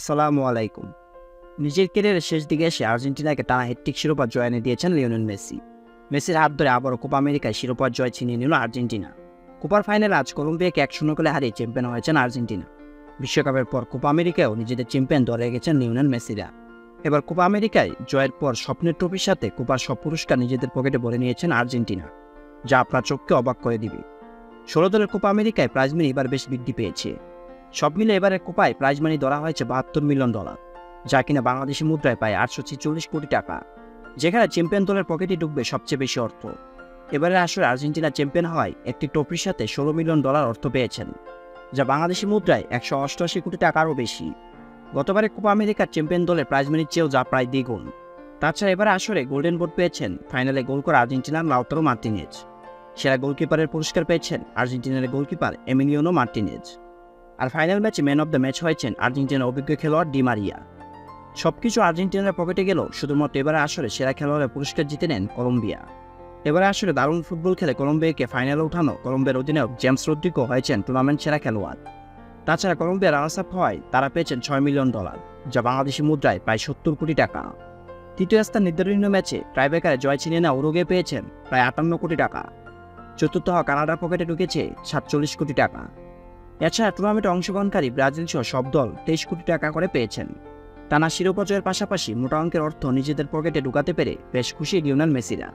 আসসালামু আলাইকুম। নিজের ক্যারিয়ারের শেষ দিকে এসে আর্জেন্টিনাকে টানা হেট্টিক শিরোপা জয় এনে দিয়েছেন লিওনেল মেসি। মেসির হাত ধরে আবারও কোপা আমেরিকায় শিরোপার জয় ছিনিয়ে নিল আর্জেন্টিনা। কোপার ফাইনালে আজ কলম্বিয়াকে এক শূন্য করে হারিয়ে চ্যাম্পিয়ন হয়েছেন আর্জেন্টিনা। বিশ্বকাপের পর কোপা আমেরিকায়ও নিজেদের চ্যাম্পিয়ন দলে গেছেন লিওনেল মেসিরা। এবার কোপা আমেরিকায় জয়ের পর স্বপ্নের ট্রফির সাথে কোপার সব পুরস্কার নিজেদের পকেটে ভরে নিয়েছেন আর্জেন্টিনা, যা আপনার চোখকে অবাক করে দিবে। ষোলো দলের কোপা আমেরিকায় প্রাইজ মানি এবার বেশ বৃদ্ধি পেয়েছে। সব মিলে এবারের কোপায় প্রাইজ মানি ধরা হয়েছে বাহাত্তর মিলিয়ন ডলার যা কিনা বাংলাদেশি মুদ্রায় পায় আটশো ছেচল্লিশ কোটি টাকা, যেখানে চ্যাম্পিয়ন দলের পকেটে ঢুকবে সবচেয়ে বেশি অর্থ। এবারে আসলে আর্জেন্টিনা চ্যাম্পিয়ন হওয়ায় একটি ট্রফির সাথে ষোলো মিলিয়ন ডলার অর্থ পেয়েছেন, যা বাংলাদেশি মুদ্রায় একশো অষ্টআশি কোটি টাকারও বেশি। গতবারে কোপা আমেরিকার চ্যাম্পিয়ন দলের প্রাইজ মানির চেয়েও যা প্রায় দ্বিগুণ। তাছাড়া এবারে আসরে গোল্ডেন বোর্ড পেয়েছেন ফাইনালে গোল করা আর্জেন্টিনার লাউতারো মার্টিনেজ। সেরা গোলকিপারের পুরস্কার পেয়েছেন আর্জেন্টিনার গোলকিপার এমিলিওনো মার্টিনেজ। আর ফাইনাল ম্যাচে ম্যান অফ দ্য ম্যাচ হয়েছেন আর্জেন্টিনার অভিজ্ঞ খেলোয়াড় ডি মারিয়া। সবকিছু আর্জেন্টিনার পকেটে গেলেও শুধুমাত্র এবারে আসরে সেরা খেলোয়াড়ের পুরস্কার জিতে নেন কলম্বিয়া। এবারে আসলে দারুণ ফুটবল খেলে কলম্বিয়াকে ফাইনালে ওঠানো কলম্বিয়ার অধিনায়ক জেমস রদ্রিগো হয়েছেন টুর্নামেন্ট সেরা খেলোয়াড়। তাছাড়া কলম্বিয়া রানার্স আপ হওয়ায় তারা পেয়েছেন ছয় মিলিয়ন ডলার যা বাংলাদেশি মুদ্রায় প্রায় সত্তর কোটি টাকা। তৃতীয় স্থান নির্ধারণী ম্যাচে ট্রাইবেকারে জয় ছিনিয়ে নেওয়া উরুগে পেয়েছেন প্রায় আটান্ন কোটি টাকা। চতুর্থ হওয়া কানাডার পকেটে ঢুকেছে সাতচল্লিশ কোটি টাকা। এছাড়া টুর্নামেন্টে অংশগ্রহণকারী ব্রাজিল সহ সব দল তেইশ কোটি টাকা করে পেয়েছেন। টানা শিরোপা জয়ের পাশাপাশি মোটা অঙ্কের অর্থ নিজেদের পকেটে ঢুকাতে পেরে বেশ খুশি লিওনাল মেসিরা।